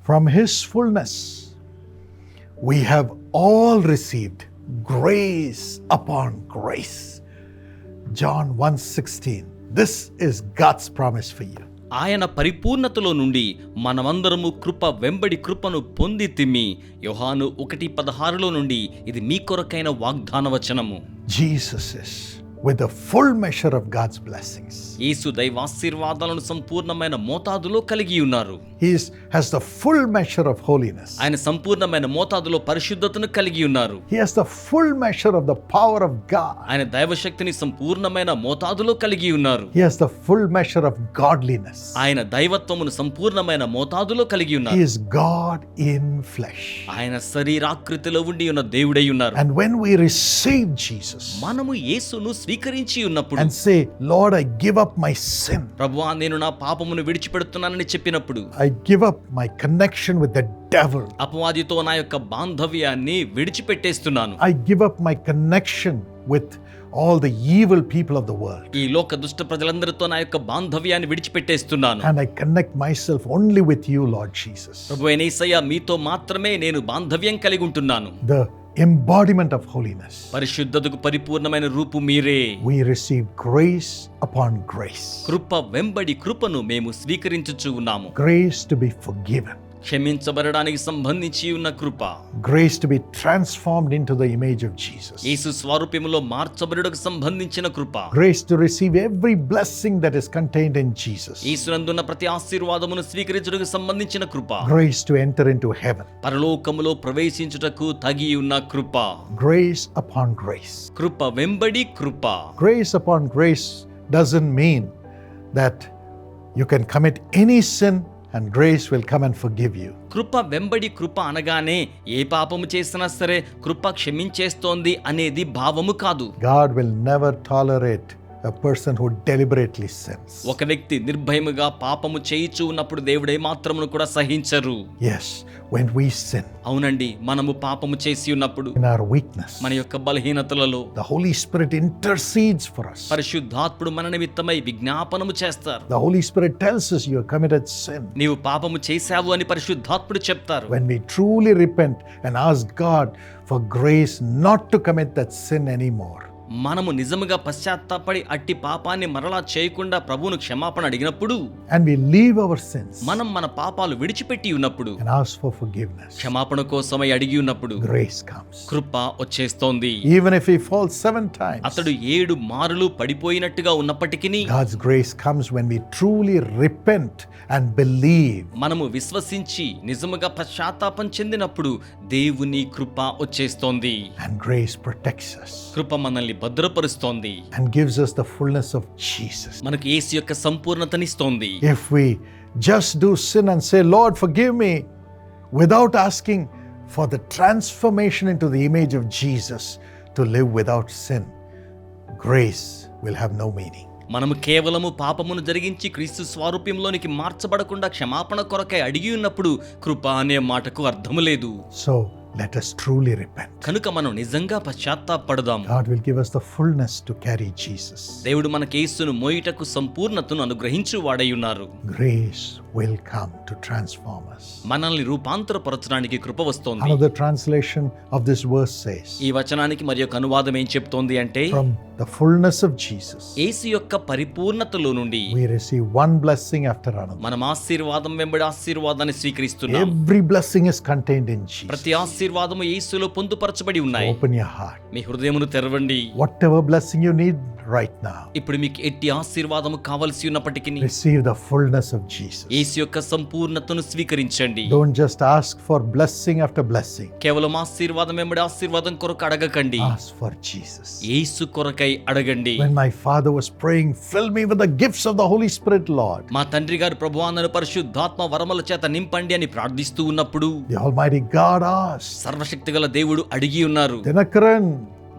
From his fullness, we have all received grace upon grace. John 1:16. This is God's promise for you. ఆయన పరిపూర్ణతలో నుండి మనమందరము కృప వెంబడి కృపను పొంది తిమ్మి యోహాను ఒకటి పదహారులో నుండి ఇది మీ కొరకైన వాగ్దాన వచనము Jesus is with the full measure of God's blessings. యేసు దైవాశీర్వాదాలను సంపూర్ణమైన మోతాదులో కలిగి ఉన్నారు He is, has the full measure of holiness. ఆయన సంపూర్ణమైన మోతాదులో పరిశుద్ధతను కలిగి ఉన్నారు He has the full measure of the power of God. ఆయన దైవశక్తిని సంపూర్ణమైన మోతాదులో కలిగి ఉన్నారు He has the full measure of godliness. ఆయన దైవత్వమును సంపూర్ణమైన మోతాదులో కలిగి He ఉన్నారు is God in flesh. ఆయన శరీరాకృతిలో ఉండి ఉన్న దేవుడై ఉన్నారు And when we receive Jesus మనము యేసును స్వీకరించి ఉన్నప్పుడు and say, Lord, I give up my sin, ప్రభువా నేను నా పాపమును విడిచిపెడుతున్నానని చెప్పినప్పుడు I give up my connection with the devil, అపవాదితో నా యొక్క బాంధవ్యాన్ని విడిచిపెట్టేస్తున్నాను I give up my connection with all the evil people of the world, ఈ లోక దుష్ట ప్రజలందరితో నా యొక్క బాంధవ్యాన్ని విడిచిపెట్టేస్తున్నాను and I connect myself only with you, Lord Jesus, ప్రభు అయినేసయ్య మీతో మాత్రమే నేను బాంధవ్యం కలిగి ఉంటున్నాను the embodiment of holiness. పరిశుద్ధతకు పరిపూర్ణమైన రూపు మీరే We receive grace upon grace, కృప వెంబడి కృపను మేము స్వీకరించుచు ఉన్నాము grace to be forgiven, క్షమించబడడానికి సంబంధించి ఉన్న కృప grace to be transformed into the image of Jesus. యేసు స్వరూపములో మార్చబడుటకు సంబంధించిన కృప grace to receive every blessing that is contained in Jesus, యేసునందున్న ప్రతి ఆశీర్వాదమును స్వీకరించుటకు సంబంధించిన కృప grace to enter into heaven, పరలోకములో ప్రవేశించుటకు తగి ఉన్న కృప grace upon grace. కృప వెంబడి కృప Grace upon grace doesn't mean that you can commit any sin and grace will come and forgive you. కృప వెంబడి కృప అనగానే ఏ పాపము చేసినా సరే కృప క్షమించేస్తోంది అనేది భావము కాదు God will never tolerate a person who deliberately sins. ఒక వ్యక్తి నిర్భయముగా పాపము చేయిచూ ఉన్నప్పుడు దేవుడే మాత్రమును కూడా సహించరు Yes, when we sin అవునండి మనము పాపము చేసి ఉన్నప్పుడు in our weakness, మన యొక్క బలహీనతలలో the Holy Spirit intercedes for us. పరిశుద్ధాత్ముడు మన నిమిత్తమై విజ్ఞాపనము చేస్తారు The Holy Spirit tells us you have committed sin. నీవు పాపము చేశావు అని పరిశుద్ధాత్ముడు చెప్తారు When we truly repent and ask God for grace not to commit that sin anymore, మనము నిజముగా పశ్చాత్తాపడి అట్టి పాపాన్ని మరలా చేయకుండా ప్రభువును క్షమాపణ అడిగినప్పుడు and we leave our sins మనం మన పాపాలు విడిచిపెట్టి ఉన్నప్పుడు and ask for forgiveness, క్షమాపణ కోసమై అడిగి ఉన్నప్పుడు grace comes. కృప వచ్చేస్తోంది Even if he falls seven times, అతడు ఏడు మారులు పడిపోయినట్టుగా ఉన్నప్పటికీ God's grace comes when we truly repent and believe. మనము విశ్వసించి నిజముగా పశ్చాత్తాపం చెందినప్పుడు దేవుని కృప వచ్చేస్తోంది grace protects us కృప మనల్ని భద్రపరుస్తోంది and gives us the fullness of Jesus. మనకు యేసు యొక్క సంపూర్ణతనిస్తోంది If we just do sin and say, Lord, forgive me, without asking for the transformation into the image of Jesus to live without sin, grace will have no meaning. మనము కేవలము పాపమును జరిగించి క్రీస్తు స్వారూప్యంలోనికి మార్చబడకుండా క్షమాపణ కొరకై అడిగి ఉన్నప్పుడు కృప అనే మాటకు అర్థము లేదు So let us truly repent. కనుక మనం నిజంగా పశ్చాత్తాపడదాం God will give us the fullness to carry Jesus. దేవుడు మన కేసును మోయిటకు సంపూర్ణతను అనుగ్రహించు వాడై ఉన్నారు Grace will come to transform us. మనల్ని రూపాంతరపరచడానికి కృప వస్తోంది Another translation of this verse says, ఈ వచనానికి మరి యొక్క అనువాదం ఏం చెప్తోంది అంటే From the fullness of Jesus, యేసు యొక్క పరిపూర్ణతలో నుండి we receive one blessing after another. మనం ఆశీర్వాదం వెంబడి ఆశీర్వాదాన్ని స్వీకరిస్తున్నాం Every blessing is contained in Jesus. ప్రతి ఆశీర్వాదము యేసులో పొందుపరచబడి ఉన్నాయి Open your heart. మీ హృదయమును తెరవండి Whatever blessing you need right now, ఇప్పుడు మీకు ఎట్టి ఆశీర్వాదము కావలసి ఉన్నప్పటికీ receive the fullness of Jesus. యేసు యొక్క సంపూర్ణతను స్వీకరించండి. Don't just ask for blessing after blessing కేవలం ఆశీర్వాదం ఎమ్మడి ఆశీర్వాదం కొరకు అడగకండి. ఆస్క్ ఫర్ జీసస్ యేసు కొరకై అడగండి. When my father was praying fill me with the gifts of the Holy Spirit Lord మా తండ్రి గారు ప్రభువానను పరిశుద్ధాత్మ వరముల చేత నింపండి అని ప్రార్థిస్తూ ఉన్నప్పుడు ది ఆల్మైటీ గాడ్ ఆస్ సర్వశక్తిగల దేవుడు అడిగి ఉన్నారు. Dhinakaran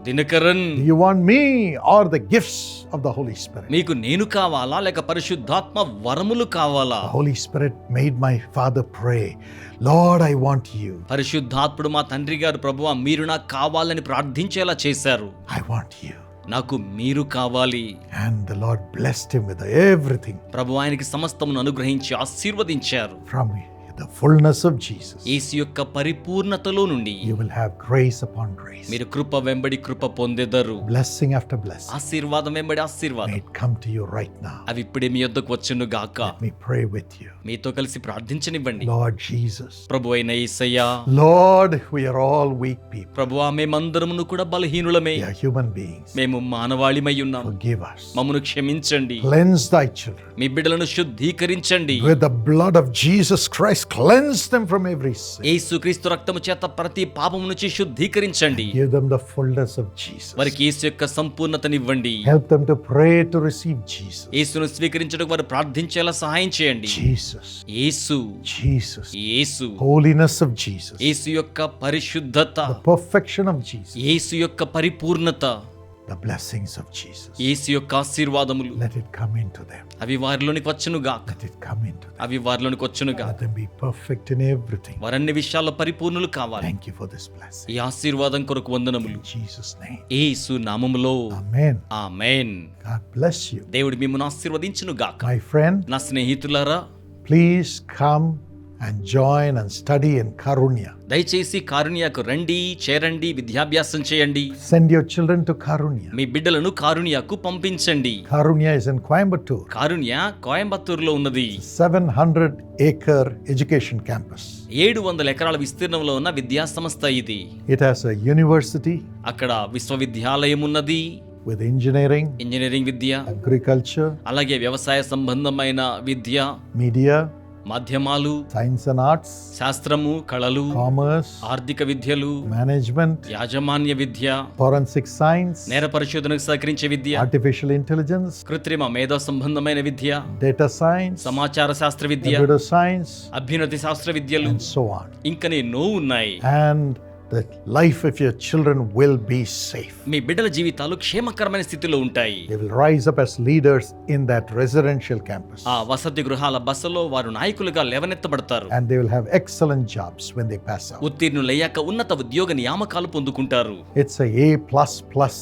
Dhinakaran. You want me or the gifts of the Holy Spirit మీకు నేను కావాలా లేక పరిశుద్ధాత్మ వరములు కావాలా? Holy Spirit made my father pray Lord I want you పరిశుద్ధాత్ముడు మా తండ్రి గారు ప్రభువా మీరు నాకు కావాలని ప్రార్థించేలా చేశారు. ఐ వాంట్ యు నాకు మీరు కావాలి. And the Lord blessed him with everything ప్రభువా ఆయనకి సమస్తమును అనుగ్రహించి ఆశీర్వదించారు. From he the fullness of Jesus, యేసు యొక్క పరిపూర్ణతలో నుండి you will have grace upon grace, మీరు కృప వెంబడి కృప పొందెదరు blessing after blessing. ఆశీర్వాదం వెంబడి May ఆశీర్వాదం it come to you right now. అవి ఇప్పుడే మీ యొద్దకు వచ్చును గాక Let me pray with you. మీతో కలిసి ప్రార్థించనివ్వండి. లార్డ్ జీసస్ ప్రభు అయిన Yesayya Lord we are all weak people ప్రభు ఆమె కూడా బలహీనులమే. యా హ్యూమన్ బీయింగ్స్ మేము మానవాళిమై ఉన్నాము గివ్ us. మమ్మును క్షమించండి. దై చిల్డ్రన్ మీ బిడ్డలను శుద్ధీకరించండి. With the blood of Jesus Christ cleanse them from every sin Yesukreestu రక్తము ప్రతి పాపము శుద్ధీకరించండి. Give them the fullness of Jesus వారికి యేసు యొక్క సంపూర్ణతని ఇవ్వండి స్వీకరించడానికి వారు ప్రార్థించేలా సహాయం చేయండి. Jesus Jesus Yesu Jesus Yesu holiness of Jesus యొక్క పరిశుద్ధత. పర్ఫెక్షన్ ఆఫ్ యేసు యొక్క పరిపూర్ణత. The blessings of Jesus Yesu యొక్క ఆశీర్వాదములు. కమ్ ఇన్ టు అవి వారిలోనికి వచ్చును గాక లెట్ కమ్ ఇన్ అవి వారిలోనికి వచ్చును గాక దెం పర్ఫెక్ట్ ఎవ్రీథింగ్ వారన్ని విషయాల్లో పరిపూర్ణులు కావాలి. థాంక్యూ ఫర్ దిస్ బ్లెస్సింగ్ ఈ ఆశీర్వాదం కొరకు వందనములు. జీసస్ నేమ్ యేసు నామములో. ఆమేన్ ఆమేన్ గాడ్ బ్లెస్ దేవుడు మిమ్మల్ని ఆశీర్వదించును గాక ఫ్రెండ్ నా స్నేహితులారా please come and join and study in Karunya దయచేసి కారుణ్యకు రండి చేరండి విద్యాభ్యాసం చేయండి. Send your children to Karunya మీ బిడ్డలను కారుణ్యకు పంపించండి. Karunya is in Coimbatore Karunya కోయంబత్తూర్లో ఉన్నది 700 ఏకర్ ఎడ్యుకేషన్ క్యాంపస్ 700 ఎకరాల విస్తీర్ణంలో ఉన్న విద్యా సంస్థ ఇది. ఇట్ హస్ ఎ యూనివర్సిటీ అక్కడ విశ్వవిద్యాలయం ఉన్నది. విత్ ఇంజనీరింగ్ ఇంజనీరింగ్ విద్య అగ్రికల్చర్ అలాగే వ్యవసాయ సంబంధమైన విద్య మీడియా మాధ్యమాలు సైన్స్ అండ్ ఆర్ట్స్ శాస్త్రము కళలు కామర్స్ ఆర్థిక విద్యలు మేనేజ్మెంట్ యాజమాన్య విద్య ఫోరెన్సిక్ సైన్స్ నేర పరిశోధనకు సహకరించే విద్య ఆర్టిఫిషియల్ ఇంటెలిజెన్స్ కృత్రిమ మేధా సంబంధమైన విద్య డేటా సైన్స్ సమాచార శాస్త్ర విద్య సైన్స్ అభ్యున్నతి శాస్త్ర విద్యలు సో ఇంకా నో ఉన్నాయి. And the life of your children will be safe. మీ బిడ్డల జీవితాలు క్షేమకరమైన స్థితిలో ఉంటాయి They will rise up as leaders in that residential campus. ఆ వసతి గృహాల బసలో వారు నాయకులుగా లేవనెత్తబడతారు And they will have excellent jobs when they pass out. ఉత్తీర్ణులయ్యాక ఉన్నత ఉద్యోగ నియామకాలు పొందుకుంటారు It's a A plus plus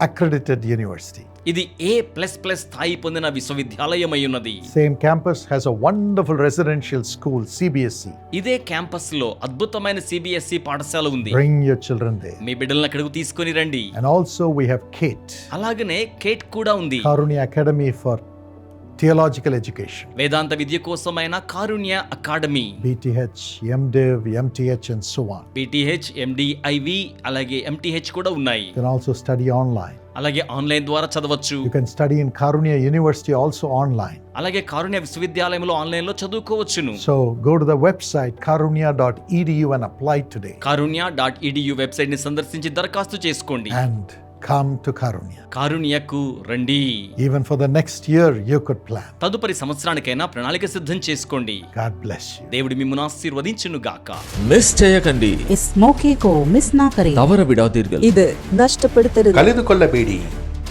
accredited university ఇది ఏ ప్లస్ ప్లస్ స్థాయి పొందిన విశ్వవిద్యాలయం అయి ఉన్నది same campus has a wonderful residential school CBSE ఇదే క్యాంపస్లో అద్భుతమైన సిబిఎస్ఈ పాఠశాల ఉంది. బ్రింగ్ యువర్ చిల్డ్రన్ దే మీ బిడ్డల్ని అక్కడికి తీసుకొని రండి. And also we have KATE అలాగనే కేట్ కూడా ఉంది. Karunya academy for theological education వేదాంత విద్య కోసం అయినా Karunya academy. BTh MDiv MTh and సువాన్ BTh MDiv అలాగే ఎంటీహెచ్ కూడా ఉన్నాయి. కెన్ ఆల్సో స్టడీ ఆన్లైన్ అలాగే ఆన్లైన్ ద్వారా చదవచ్చు. You can study in Karunya university also online అలాగే కారుణ్య విశ్వవిద్యాలయంలో ఆన్లైన్లో చదువుకోవచ్చును so go to the website Karunya dot E D U and apply today Karunya dot E D U వెబ్సైట్ని సందర్శించి దరఖాస్తు చేసుకోండి. అండ్ కమ్ టు కారుణ్య కారుణ్యకు రండి. Even for the next year you could plan తదుపరి సంవత్సరానికైనా ప్రణాళిక సిద్ధం చేసుకోండి. గాడ్ బ్లెస్ యు దేవుడు మిమ్మల్ని ఆశీర్వదించును గాక. మిస్ చేయకండి. ఇస్ మౌకే కో మిస్ నా కరే తవర విడా దీర్ఘ ఇది నష్టపడుతుంది కలిదు కొల్లబేడి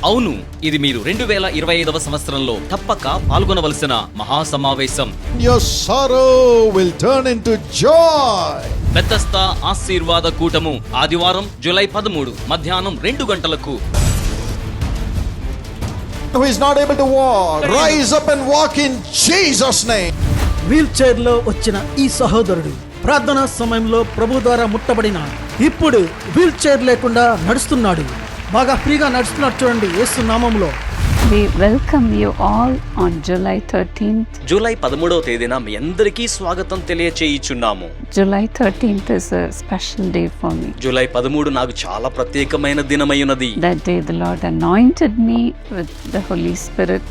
అవును ఇది మీరు రెండు వేల ఇరవై ఐదవ సంవత్సరంలో తప్పక పాల్గొనవలసిన మహాసమావేశం Your sorrow will turn into joy. బెత్తస్త ఆశీర్వాద కూటము ఆదివారం జూలై పదమూడు మధ్యాహ్నం రెండు గంటలకు Who is not able to walk, rise up and walk in Jesus' name. Wheel చైర్లో వచ్చిన ఈ సహోదరుడు ప్రార్థనా సమయంలో ప్రభు ద్వారా ముట్టబడిన ఇప్పుడు వీల్ చైర్ లేకుండా నడుస్తున్నాడు బాగా ఫ్రీగా నడుస్తున్నాడు చూడండి యేసు నామంలో We welcome you all on July 13th. July పదమూడవ తేదీన మీ అందరికీ స్వాగతం తెలియచేయుచున్నాము July 13th is a special day for me. July పదమూడు నాకు చాలా ప్రత్యేకమైన దినమైనది That day, the Lord anointed me with the Holy Spirit.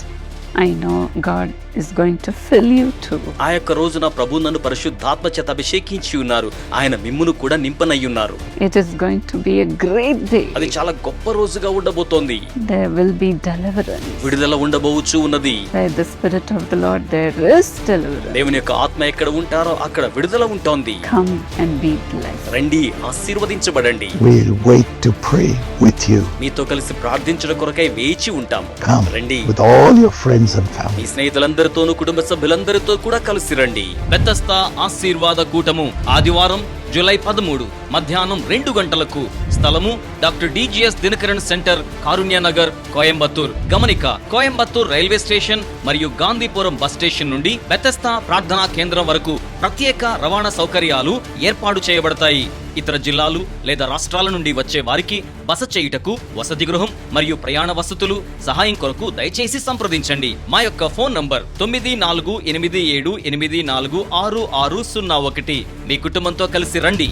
I know God is going to fill you too. ఆ యొక్క రోజున ప్రభు నన్ను పరిశుద్ధాత్మ చేత అభిషేకించి ఉన్నారు ఆయన మిమ్మును కూడా నింపనయ్యున్నారు It is going to be a great day. అది చాలా గొప్ప రోజుగా ఉండబోతోంది There will be deliverance. విడుదల ఉండబోవచ్చు ఉన్నది Where the Spirit of the Lord, there is deliverance. దేవుని యొక్క ఆత్మ ఎక్కడ ఉంటారో అక్కడ విడుదల ఉంటోంది Come and be blessed. రండి ఆశీర్వదించబడండి We'll wait to pray with you. మీతో కలిసి ప్రార్థించడం కొరకై వేచి ఉంటాము Come రండి with all your friends and me family. స్నేహితులందరితోనూ కుటుంబ సభ్యులందరితో కూడా కలిసి రండి. పెద్దస్త ఆశీర్వాద కూటము ఆదివారం జూలై పదమూడు మధ్యాహ్నం రెండు గంటలకు స్థలము doctor DGS Dhinakaran centre Karunyanagar Coimbatore. గమనిక కోయంబత్తూర్ రైల్వే స్టేషన్ మరియు గాంధీపురం బస్ స్టేషన్ నుండి బెతస్తా ప్రార్థనా కేంద్రం వరకు ప్రత్యేక రవాణా సౌకర్యాలు ఏర్పాటు చేయబడతాయి. ఇతర జిల్లాలు లేదా రాష్ట్రాల నుండి వచ్చే వారికి బస చేయుటకు వసతి గృహం మరియు ప్రయాణ వసతులు సహాయం కొరకు దయచేసి సంప్రదించండి. మా యొక్క ఫోన్ నంబర్ తొమ్మిది నాలుగు ఎనిమిది ఏడు ఎనిమిది నాలుగు ఆరు ఆరు సున్నా ఒకటి. మీ కుటుంబంతో కలిసి రండి